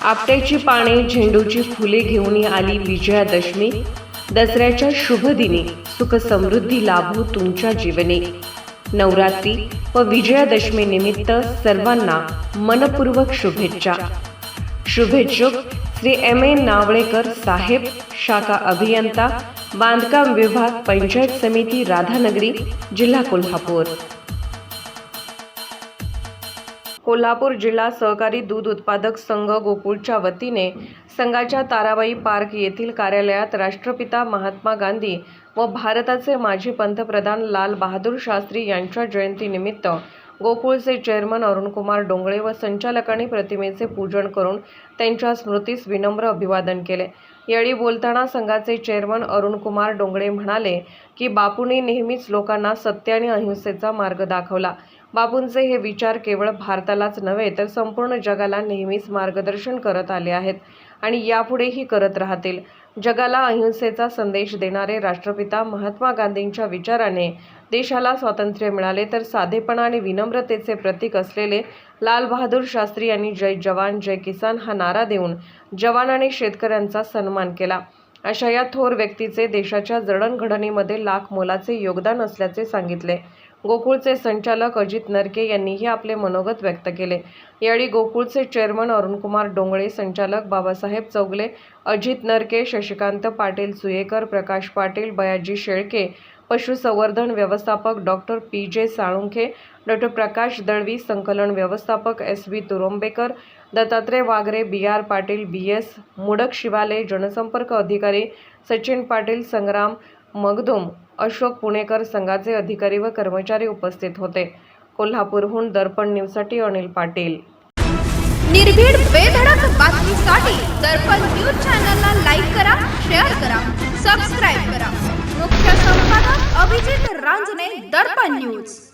आपट्याची पाने झेंडूची फुले घेऊन आली विजयादशमी. दसऱ्याच्या शुभ दिनी सुख समृद्धी लाभो तुमच्या जीवने. नवरात्री व विजयादशमी निमित्त सर्वांना मनपूर्वक शुभेच्छा. शुभेच्छुक श्री एम ए नावळेकर साहेब शाखा अभियंता बांधकाम विभाग पंचायत समिती राधानगरी जिल्हा कोल्हापूर. कोल्हापूर जिल्हा सहकारी दूध उत्पादक संघ गोकुळच्या वतीने संघाच्या ताराबाई पार्क येथील कार्यालयात राष्ट्रपिता महात्मा गांधी व भारताचे माजी पंतप्रधान लाल बहादूर शास्त्री यांच्या जयंतीनिमित्त गोकुळचे चेअरमन अरुणकुमार डोंगळे व संचालकांनी प्रतिमेचे पूजन करून त्यांच्या स्मृतीस विनम्र अभिवादन केले. यावेळी बोलताना संघाचे चेअरमन अरुणकुमार डोंगळे म्हणाले की बापूंनी नेहमीच लोकांना सत्य आणि अहिंसेचा मार्ग दाखवला. बाबूंचे हे विचार केवळ भारतालाच नव्हे तर संपूर्ण जगाला नेहमीच मार्गदर्शन करत आले आहेत आणि यापुढेही करत राहतील. जगाला अहिंसेचा संदेश देणारे राष्ट्रपिता महात्मा गांधींच्या विचाराने देशाला स्वातंत्र्य मिळाले तर साधेपणा आणि विनम्रतेचे प्रतीक असलेले लालबहादूर शास्त्री यांनी जय जवान जय किसान हा नारा देऊन जवान आणि शेतकऱ्यांचा सन्मान केला. अशा या थोर व्यक्तीचे देशाच्या जडणघडणीमध्ये लाख मोलाचे योगदान असल्याचे सांगितले. गोकुळचे संचालक अजित नरके यांनीही आपले मनोगत व्यक्त केले. यावेळी गोकुळचे चेअरमन अरुणकुमार डोंगळे संचालक बाबासाहेब चौगले अजित नरके शशिकांत पाटील सुयेकर प्रकाश पाटील बयाजी शेळके पशुसंवर्धन व्यवस्थापक डॉक्टर पी. जे. साळुंखे डॉक्टर प्रकाश दळवी संकलन व्यवस्थापक S. V. Turombekar Dattatray Wagre B. R. Patil B. S. Mudak Shivale जनसंपर्क अधिकारी सचिन पाटील संग्राम मगदुम अशोक पुणेकर संघाचे अधिकारी व कर्मचारी उपस्थित होते. कोल्हापूरहून दर्पण न्यूजसाठी अनिल पाटील. निर्भीड बेधडक बातमीसाठी दर्पण न्यूज चॅनलला लाईक करा शेअर करा सबस्क्राईब करा. मुख्य संपादक अभिजित रांजणे दर्पण न्यूज.